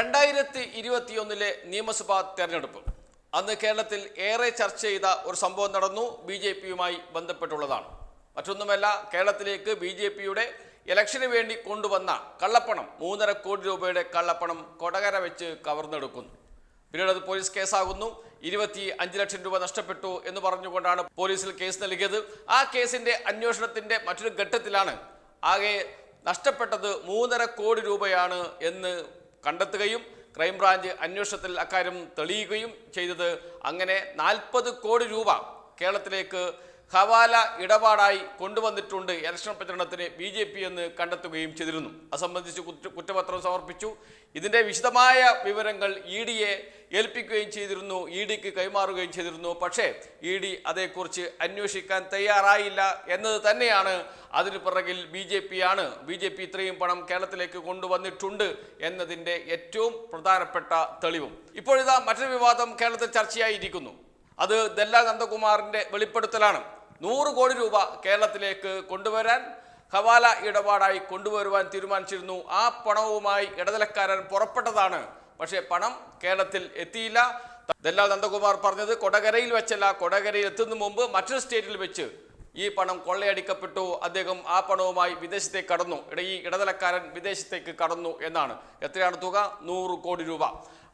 രണ്ടായിരത്തി ഇരുപത്തിയൊന്നിലെ നിയമസഭാ തെരഞ്ഞെടുപ്പ്. അന്ന് കേരളത്തിൽ ഏറെ ചർച്ച ചെയ്ത ഒരു സംഭവം നടന്നു ബി ജെ പിയുമായി ബന്ധപ്പെട്ടുള്ളതാണ്. മറ്റൊന്നുമല്ല കേരളത്തിലേക്ക് ബി ജെ പിയുടെ ഇലക്ഷന് വേണ്ടി കൊണ്ടുവന്ന കള്ളപ്പണം മൂന്നര കോടി രൂപയുടെ കള്ളപ്പണം കൊടകര വെച്ച് കവർന്നെടുക്കുന്നു. പിന്നീട് അത് പോലീസ് കേസാകുന്നു. ഇരുപത്തി അഞ്ച് ലക്ഷം രൂപ നഷ്ടപ്പെട്ടു എന്ന് പറഞ്ഞുകൊണ്ടാണ് പോലീസിൽ കേസ് നൽകിയത്. ആ കേസിന്റെ അന്വേഷണത്തിന്റെ മറ്റൊരു ഘട്ടത്തിലാണ് ആകെ നഷ്ടപ്പെട്ടത് മൂന്നര കോടി രൂപയാണ് എന്ന് കണ്ടെത്തുകയും ക്രൈംബ്രാഞ്ച് അന്വേഷണത്തിൽ അക്കാര്യം തെളിയുകയും ചെയ്തത് അങ്ങനെ നാൽപ്പത് കോടി രൂപ കേരളത്തിലേക്ക് ഹവാല ഇടപാടായി കൊണ്ടുവന്നിട്ടുണ്ട്. ഇലക്ഷൻ പ്രചരണത്തിന് ബി ജെ പി എന്ന് കണ്ടെത്തുകയും ചെയ്തിരുന്നു. അത് സംബന്ധിച്ച് കുറ്റ- കുറ്റപത്രം സമർപ്പിച്ചു. ഇതിന്റെ വിശദമായ വിവരങ്ങൾ ഇ ഡിയെ ഏൽപ്പിക്കുകയും ചെയ്തിരുന്നു ഇ ഡിക്ക് കൈമാറുകയും ചെയ്തിരുന്നു. പക്ഷേ ഇ ഡി അതേക്കുറിച്ച് അന്വേഷിക്കാൻ തയ്യാറായില്ല എന്നത് തന്നെയാണ് അതിന് പിറകിൽ ബി ജെ പി ആണ് ബി ജെ പി ഇത്രയും പണം കേരളത്തിലേക്ക് കൊണ്ടുവന്നിട്ടുണ്ട് എന്നതിന്റെ ഏറ്റവും പ്രധാനപ്പെട്ട തെളിവും. ഇപ്പോഴിതാ മറ്റൊരു വിവാദം കേരളത്തിൽ ചർച്ചയായിരിക്കുന്നു. അത് ദല്ല നന്ദകുമാറിന്റെ വെളിപ്പെടുത്തലാണ്. നൂറ് കോടി രൂപ കേരളത്തിലേക്ക് കൊണ്ടുവരാൻ ഹവാല ഇടപാടായി കൊണ്ടുവരുവാൻ തീരുമാനിച്ചിരുന്നു. ആ പണവുമായി ഇടനിലക്കാരൻ പുറപ്പെട്ടതാണ്. പക്ഷേ പണം കേരളത്തിൽ എത്തിയില്ല. ദല്ലാൽ നന്ദകുമാർ പറഞ്ഞത് കൊടകരയിൽ വെച്ചല്ല. കൊടകരയിൽ എത്തുന്ന മുമ്പ് മറ്റൊരു സ്റ്റേറ്റിൽ വെച്ച് ഈ പണം കൊള്ളയടിക്കപ്പെട്ടു. അദ്ദേഹം ആ പണവുമായി വിദേശത്തേക്ക് കടന്നു. ഇട ഈ ഇടനിലക്കാരൻ വിദേശത്തേക്ക് കടന്നു എന്നാണ്. എത്രയാണ് തുക? നൂറ് കോടി രൂപ.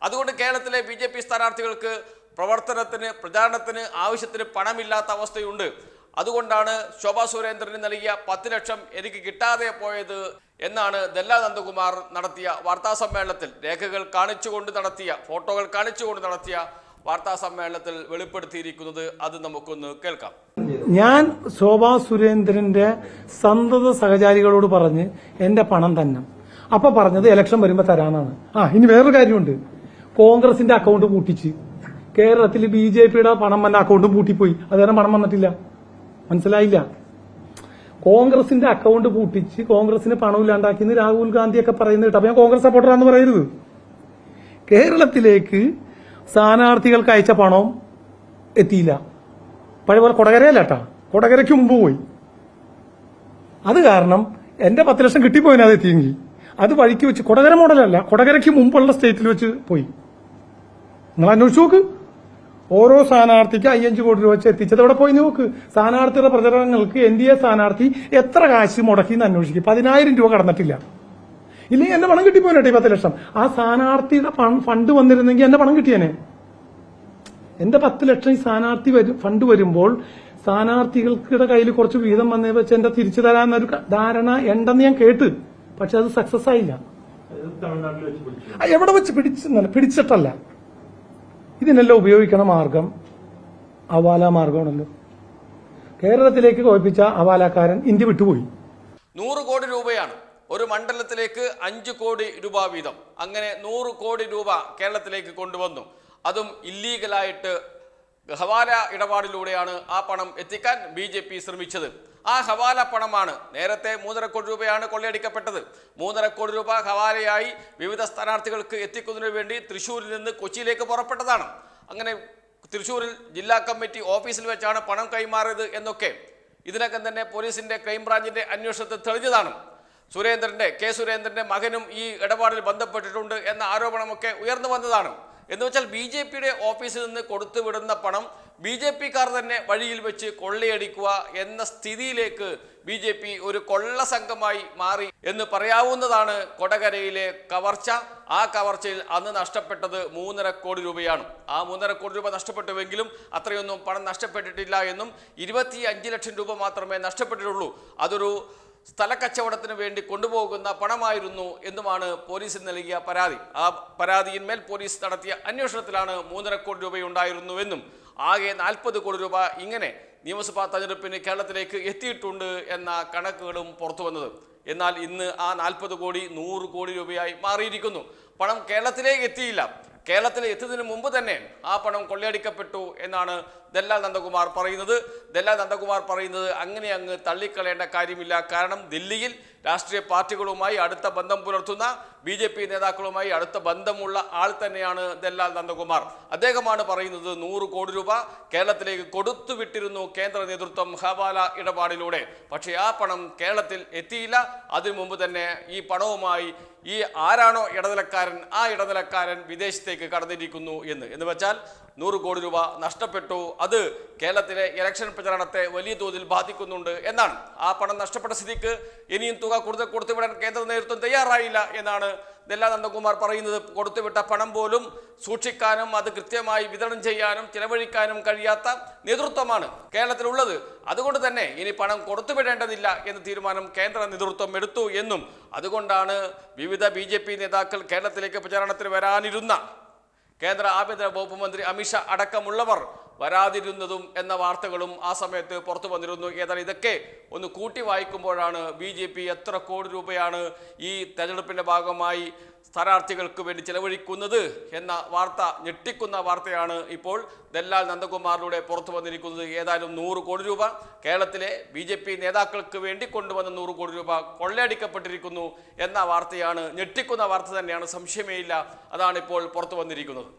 അതുകൊണ്ട് കേരളത്തിലെ ബി ജെ പി സ്ഥാനാർത്ഥികൾക്ക് പ്രവർത്തനത്തിന് പ്രചാരണത്തിന് ആവശ്യത്തിന് പണമില്ലാത്ത അവസ്ഥയുണ്ട്. അതുകൊണ്ടാണ് ശോഭാ സുരേന്ദ്രന് നൽകിയ പത്ത് ലക്ഷം എനിക്ക് കിട്ടാതെ പോയത് എന്നാണ് ദല്ല നന്ദകുമാർ നടത്തിയ വാർത്താ സമ്മേളനത്തിൽ രേഖകൾ കാണിച്ചുകൊണ്ട് നടത്തിയ ഫോട്ടോകൾ കാണിച്ചുകൊണ്ട് നടത്തിയ വാർത്താ സമ്മേളനത്തിൽ വെളിപ്പെടുത്തിയിരിക്കുന്നത് അത് നമുക്കൊന്ന് കേൾക്കാം. ഞാൻ ശോഭാ സുരേന്ദ്രന്റെ സന്തത സഹചാരികളോട് പറഞ്ഞ് എന്റെ പണം തന്നെ. അപ്പൊ പറഞ്ഞത് ഇലക്ഷൻ വരുമ്പോ തരാനാണ് ആ ഇനി വേറൊരു കാര്യമുണ്ട്. കോൺഗ്രസിന്റെ അക്കൗണ്ട് പൂട്ടിച്ച്. കേരളത്തിൽ ബി ജെ പിയുടെ പണം വന്ന അക്കൗണ്ട് പൂട്ടിപ്പോയി. അതുവരെ പണം വന്നിട്ടില്ല. മനസ്സിലായില്ല. കോൺഗ്രസിന്റെ അക്കൗണ്ട് പൂട്ടിച്ച് കോൺഗ്രസിന് പണം ഇല്ലാണ്ടാക്കിയെന്ന് രാഹുൽ ഗാന്ധിയൊക്കെ പറയുന്നത് കേട്ടോ. അപ്പൊ ഞാൻ കോൺഗ്രസ് സപ്പോർട്ടറാന്ന് പറയരുത്. കേരളത്തിലേക്ക് സ്ഥാനാർത്ഥികൾക്ക് അയച്ച പണം എത്തിയില്ല. പഴയ പോലെ കൊടകരയല്ല കേട്ടാ. കൊടകരയ്ക്ക് മുമ്പ് പോയി. അത് കാരണം എന്റെ പത്ത് ലക്ഷം കിട്ടിപ്പോയിന് അത് എത്തിയെങ്കിൽ. അത് വഴിക്ക് വെച്ച് കൊടകര മോഡലല്ല. കൊടകരയ്ക്ക് മുമ്പുള്ള സ്റ്റേറ്റിൽ വെച്ച് പോയി. നിങ്ങൾ അന്വേഷിച്ചു നോക്ക്. ഓരോ സ്ഥാനാർത്ഥിക്ക് അയ്യഞ്ച് കോടി രൂപ വെച്ച് എത്തിച്ചത് അവിടെ പോയി? നോക്ക്. സ്ഥാനാർത്ഥിയുടെ പ്രചരണങ്ങൾക്ക് എൻ ഡി എ സ്ഥാനാർത്ഥി എത്ര കാശ് മുടക്കി എന്ന് അന്വേഷിക്കും. പതിനായിരം രൂപ കടന്നിട്ടില്ല. ഇല്ലെങ്കിൽ എന്റെ പണം കിട്ടി ഈ പത്ത് ലക്ഷം. ആ സ്ഥാനാർത്ഥിയുടെ ഫണ്ട് വന്നിരുന്നെങ്കിൽ എന്റെ പണം കിട്ടിയനെ. എന്റെ പത്ത് ലക്ഷം ഈ സ്ഥാനാർത്ഥി ഫണ്ട് വരുമ്പോൾ സ്ഥാനാർത്ഥികൾക്കിടെ കയ്യിൽ കുറച്ച് വീതം വന്നേ വെച്ച് എന്റെ തിരിച്ചു തരാമെന്നൊരു ധാരണ ഉണ്ടെന്ന് ഞാൻ കേട്ട്. പക്ഷെ അത് സക്സസ് ആയില്ല. എവിടെ വെച്ച് പിടിച്ചെന്നല്ല പിടിച്ചിട്ടല്ല. ഇതിനെല്ലാം ഉപയോഗിക്കണ മാർഗം അവാല മാർഗമാണല്ലോ. കേരളത്തിലേക്ക് കോപ്പിച്ച അവാലക്കാരൻ ഇന്ത്യ വിട്ടുപോയി. നൂറ് കോടി രൂപയാണ്. ഒരു മണ്ഡലത്തിലേക്ക് അഞ്ച് കോടി രൂപ വീതം. അങ്ങനെ നൂറ് കോടി രൂപ കേരളത്തിലേക്ക് കൊണ്ടുവന്നു. അതും ഇല്ലീഗലായിട്ട് ഹവാല ഇടപാടിലൂടെയാണ് ആ പണം എത്തിക്കാൻ ബി ശ്രമിച്ചത്. ആ ഹവാല പണമാണ്. നേരത്തെ മൂന്നര കോടി രൂപയാണ് കൊള്ളയടിക്കപ്പെട്ടത്. മൂന്നര കോടി രൂപ ഹവാലയായി വിവിധ സ്ഥാനാർത്ഥികൾക്ക് എത്തിക്കുന്നതിനു വേണ്ടി തൃശ്ശൂരിൽ നിന്ന് കൊച്ചിയിലേക്ക് പുറപ്പെട്ടതാണ്. അങ്ങനെ തൃശ്ശൂരിൽ ജില്ലാ കമ്മിറ്റി ഓഫീസിൽ വെച്ചാണ് പണം കൈമാറിയത് എന്നൊക്കെ. ഇതിനകം തന്നെ പോലീസിന്റെ ക്രൈംബ്രാഞ്ചിന്റെ അന്വേഷണത്തിൽ തെളിഞ്ഞതാണ്. സുരേന്ദ്രന്റെ കെ സുരേന്ദ്രന്റെ മകനും ഈ ഇടപാടിൽ ബന്ധപ്പെട്ടിട്ടുണ്ട് എന്ന ആരോപണമൊക്കെ ഉയർന്നു വന്നതാണ്. എന്ന് വെച്ചാൽ ബി ജെ പിയുടെ ഓഫീസിൽ നിന്ന് കൊടുത്തുവിടുന്ന പണം ബി ജെ പിക്കാർ തന്നെ വഴിയിൽ വെച്ച് കൊള്ളയടിക്കുക എന്ന സ്ഥിതിയിലേക്ക് ബി ജെ പി ഒരു കൊള്ള സംഘമായി മാറി എന്ന് പറയാവുന്നതാണ് കൊടകരയിലെ കവർച്ച. ആ കവർച്ചയിൽ അന്ന് നഷ്ടപ്പെട്ടത് മൂന്നര കോടി രൂപയാണ്. ആ മൂന്നര കോടി രൂപ നഷ്ടപ്പെട്ടുവെങ്കിലും അത്രയൊന്നും പണം നഷ്ടപ്പെട്ടിട്ടില്ല എന്നും ഇരുപത്തി അഞ്ച് ലക്ഷം രൂപ മാത്രമേ നഷ്ടപ്പെട്ടിട്ടുള്ളൂ. അതൊരു സ്ഥലക്കച്ചവടത്തിന് വേണ്ടി കൊണ്ടുപോകുന്ന പണമായിരുന്നു എന്നുമാണ് പോലീസിന് നൽകിയ പരാതി. ആ പരാതിയിന്മേൽ പോലീസ് നടത്തിയ അന്വേഷണത്തിലാണ് മൂന്നര കോടി രൂപയുണ്ടായിരുന്നുവെന്നും ആകെ നാൽപ്പത് കോടി രൂപ ഇങ്ങനെ നിയമസഭാ തെരഞ്ഞെടുപ്പിന് കേരളത്തിലേക്ക് എത്തിയിട്ടുണ്ട് എന്ന കണക്കുകളും പുറത്തു വന്നത്. എന്നാൽ ഇന്ന് ആ നാൽപ്പത് കോടി നൂറ് കോടി രൂപയായി മാറിയിരിക്കുന്നു. പണം കേരളത്തിലേക്ക് എത്തിയില്ല. കേരളത്തിൽ എത്തുന്നതിന് മുമ്പ് തന്നെ ആ പണം കൊള്ളയടിക്കപ്പെട്ടു എന്നാണ് ദല്ലാൽ നന്ദകുമാർ പറയുന്നത്. ദല്ലാൽ നന്ദകുമാർ പറയുന്നത് അങ്ങനെ അങ്ങ് തള്ളിക്കളയേണ്ട കാര്യമില്ല. കാരണം ദില്ലിയിൽ രാഷ്ട്രീയ പാർട്ടികളുമായി അടുത്ത ബന്ധം പുലർത്തുന്ന ബി ജെ പി നേതാക്കളുമായി അടുത്ത ബന്ധമുള്ള ആൾ തന്നെയാണ് ദല്ലാൽ നന്ദകുമാർ. അദ്ദേഹമാണ് പറയുന്നത് നൂറ് കോടി രൂപ കേരളത്തിലേക്ക് കൊടുത്തു വിട്ടിരുന്നു കേന്ദ്ര നേതൃത്വം ഹവാല ഇടപാടിലൂടെ. പക്ഷേ ആ പണം കേരളത്തിൽ എത്തിയില്ല. അതിനു മുമ്പ് തന്നെ ഈ പണവുമായി ഈ ആരാണോ ഇടനിലക്കാരൻ ആ ഇടനിലക്കാരൻ വിദേശത്തേക്ക് കടന്നിരിക്കുന്നു എന്ന്. എന്ന് വെച്ചാൽ നൂറ് കോടി രൂപ നഷ്ടപ്പെട്ടു. അത് കേരളത്തിലെ ഇലക്ഷൻ പ്രചരണത്തെ വലിയ തോതിൽ ബാധിക്കുന്നുണ്ട് എന്നാണ്. ആ പണം നഷ്ടപ്പെട്ട സ്ഥിതിക്ക് ഇനിയും തുക കൂടുതൽ കൊടുത്തുവിടാൻ കേന്ദ്ര നേതൃത്വം തയ്യാറായില്ല എന്നാണ് ദല്ലാ നന്ദകുമാർ പറയുന്നത്. കൊടുത്തുവിട്ട പണം പോലും സൂക്ഷിക്കാനും അത് കൃത്യമായി വിതരണം ചെയ്യാനും ചിലവഴിക്കാനും കഴിയാത്ത നേതൃത്വമാണ് കേരളത്തിലുള്ളത്. അതുകൊണ്ട് തന്നെ ഇനി പണം കൊടുത്തുവിടേണ്ടതില്ല എന്ന തീരുമാനം കേന്ദ്ര നേതൃത്വം എടുത്തു എന്നും. അതുകൊണ്ടാണ് വിവിധ ബി നേതാക്കൾ കേരളത്തിലേക്ക് പ്രചാരണത്തിന് വരാനിരുന്ന കേന്ദ്ര ആഭ്യന്തര വകുപ്പ് മന്ത്രി അമിത്ഷാ അടക്കമുള്ളവർ വരാതിരുന്നതും എന്ന വാർത്തകളും ആ സമയത്ത് പുറത്തു വന്നിരുന്നു. ഏതായാലും ഇതൊക്കെ ഒന്ന് കൂട്ടി വായിക്കുമ്പോഴാണ് ബി ജെ പി എത്ര കോടി രൂപയാണ് ഈ തെരഞ്ഞെടുപ്പിന്റെ ഭാഗമായി സ്ഥാനാർത്ഥികൾക്ക് വേണ്ടി ചെലവഴിക്കുന്നത് എന്ന വാർത്ത ഞെട്ടിക്കുന്ന വാർത്തയാണ് ഇപ്പോൾ ദല്ലാൽ നന്ദകുമാറിലൂടെ പുറത്തു വന്നിരിക്കുന്നത്. ഏതായാലും നൂറ് കോടി രൂപ കേരളത്തിലെ ബി ജെ പി നേതാക്കൾക്ക് വേണ്ടി കൊണ്ടുവന്ന നൂറ് കോടി രൂപ കൊള്ളയടിക്കപ്പെട്ടിരിക്കുന്നു എന്ന വാർത്തയാണ് ഞെട്ടിക്കുന്ന വാർത്ത തന്നെയാണ്. സംശയമേ ഇല്ല. അതാണ് ഇപ്പോൾ പുറത്തു വന്നിരിക്കുന്നത്.